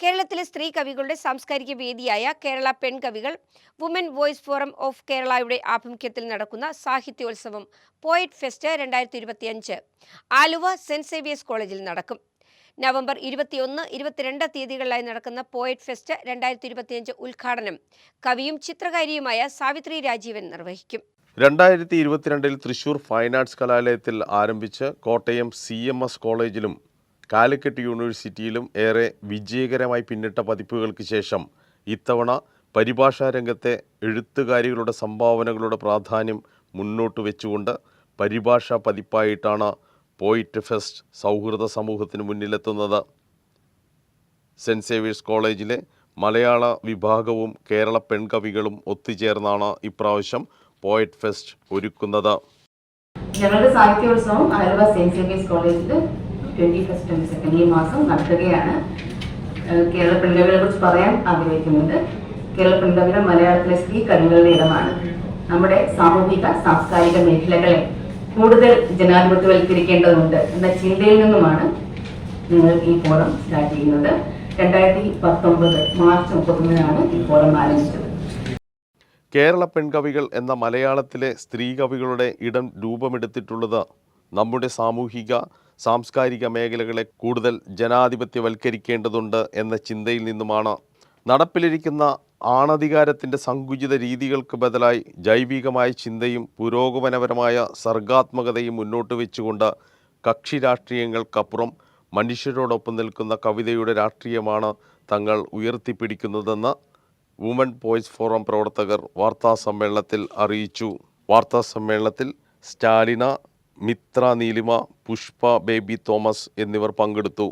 കേരളത്തിലെ സ്ത്രീ കവികളുടെ സാംസ്കാരിക വേദിയായ കേരള പെൺകവികൾ വുമൻ വോയിസ് ഫോറം ഓഫ് കേരളയുടെ ആഭിമുഖ്യത്തിൽ നടക്കുന്ന സാഹിത്യോത്സവം പോയറ്റ് ഫെസ്റ്റ് രണ്ടായിരത്തി ഇരുപത്തിയഞ്ച് ആലുവ സെന്റ് സേവിയേഴ്സ് കോളേജിൽ നടക്കും. നവംബർ ഇരുപത്തിയൊന്ന് ഇരുപത്തിരണ്ട് തീയതികളിലായി നടക്കുന്ന പോയറ്റ് ഫെസ്റ്റ് രണ്ടായിരത്തി ഇരുപത്തിയഞ്ച് ഉദ്ഘാടനം കവിയും ചിത്രകാരിയുമായ സാവിത്രി രാജീവൻ നിർവഹിക്കും. രണ്ടായിരത്തി ഇരുപത്തിരണ്ടിൽ തൃശൂർ ഫൈൻ ആർട്സ് കലാലയത്തിൽ ആരംഭിച്ച് കോട്ടയം സി എം എസ് കോളേജിലും കാലിക്കറ്റ് യൂണിവേഴ്സിറ്റിയിലും ഏറെ വിജയകരമായി പിന്നിട്ട പതിപ്പുകൾക്ക് ശേഷം ഇത്തവണ പരിഭാഷാ രംഗത്തെ എഴുത്തുകാരികളുടെ സംഭാവനകളുടെ പ്രാധാന്യം മുന്നോട്ട് വെച്ചുകൊണ്ട് പരിഭാഷാ പതിപ്പായിട്ടാണ് പോയിറ്റ് ഫെസ്റ്റ് സൗഹൃദ സമൂഹത്തിന് മുന്നിലെത്തുന്നത്. സെന്റ് സേവിയേഴ്സ് കോളേജിലെ മലയാള വിഭാഗവും കേരള പെൺകവികളും ഒത്തുചേർന്നാണ് ഇപ്രാവശ്യം പോയറ്റ് ഫെസ്റ്റ് ഒരുക്കുന്നത്. ഞങ്ങളുടെ സാഹിത്യോത്സവം ആലുവ സെന്റ് സേവിയേഴ്സ് കോളേജിൽ ട്വന്റി ഫസ്റ്റ് ട്വന്റി സെക്കൻഡ് ഈ മാസം നടക്കുകയാണ്. കേരള പെൺകവികളെ കുറിച്ച് പറയാൻ ആഗ്രഹിക്കുന്നുണ്ട്. കേരള പെൺകവിത മലയാളത്തിലെ സ്ത്രീ കവികളുടെ ഇടമാണ്. നമ്മുടെ സാമൂഹിക സാംസ്കാരിക മേഖലകളെ കൂടുതൽ ജനാധിപത്യവൽക്കരിക്കേണ്ടതുണ്ട് എന്ന ചിന്തയിൽ നിന്നുമാണ് നിങ്ങൾ ഈ ഫോറം സ്റ്റാർട്ട് ചെയ്യുന്നത്. രണ്ടായിരത്തി പത്തൊമ്പത് മാർച്ച് മുപ്പത്തൊന്നിനാണ് ഈ ഫോറം ആരംഭിച്ചത്. കേരള പെൺകവികൾ എന്ന മലയാളത്തിലെ സ്ത്രീ കവികളുടെ ഇടം രൂപമെടുത്തിട്ടുള്ളത് നമ്മുടെ സാമൂഹിക സാംസ്കാരിക മേഖലകളെ കൂടുതൽ ജനാധിപത്യവൽക്കരിക്കേണ്ടതുണ്ട് എന്ന ചിന്തയിൽ നിന്നുമാണ് നടപ്പിലിരിക്കുന്ന ആണധികാരത്തിന്റെ സങ്കുചിത രീതികൾക്ക് ബദലായി ജൈവികമായ ചിന്തയും പുരോഗമനപരമായ സർഗാത്മകതയും മുന്നോട്ട് വെച്ചുകൊണ്ട് കക്ഷി രാഷ്ട്രീയങ്ങൾക്കപ്പുറം മനുഷ്യരോടൊപ്പം നിൽക്കുന്ന കവിതയുടെ രാഷ്ട്രീയമാണ് തങ്ങൾ ഉയർത്തിപ്പിടിക്കുന്നതെന്ന് വുമൺ വോയിസ് ഫോറം പ്രവർത്തകർ വാർത്താ സമ്മേളനത്തിൽ അറിയിച്ചു. വാർത്താ സമ്മേളനത്തിൽ സ്റ്റാലിന മിത്ര നീലിമ പുഷ്പ ബേബി തോമസ് എന്നിവർ പങ്കെടുത്തു.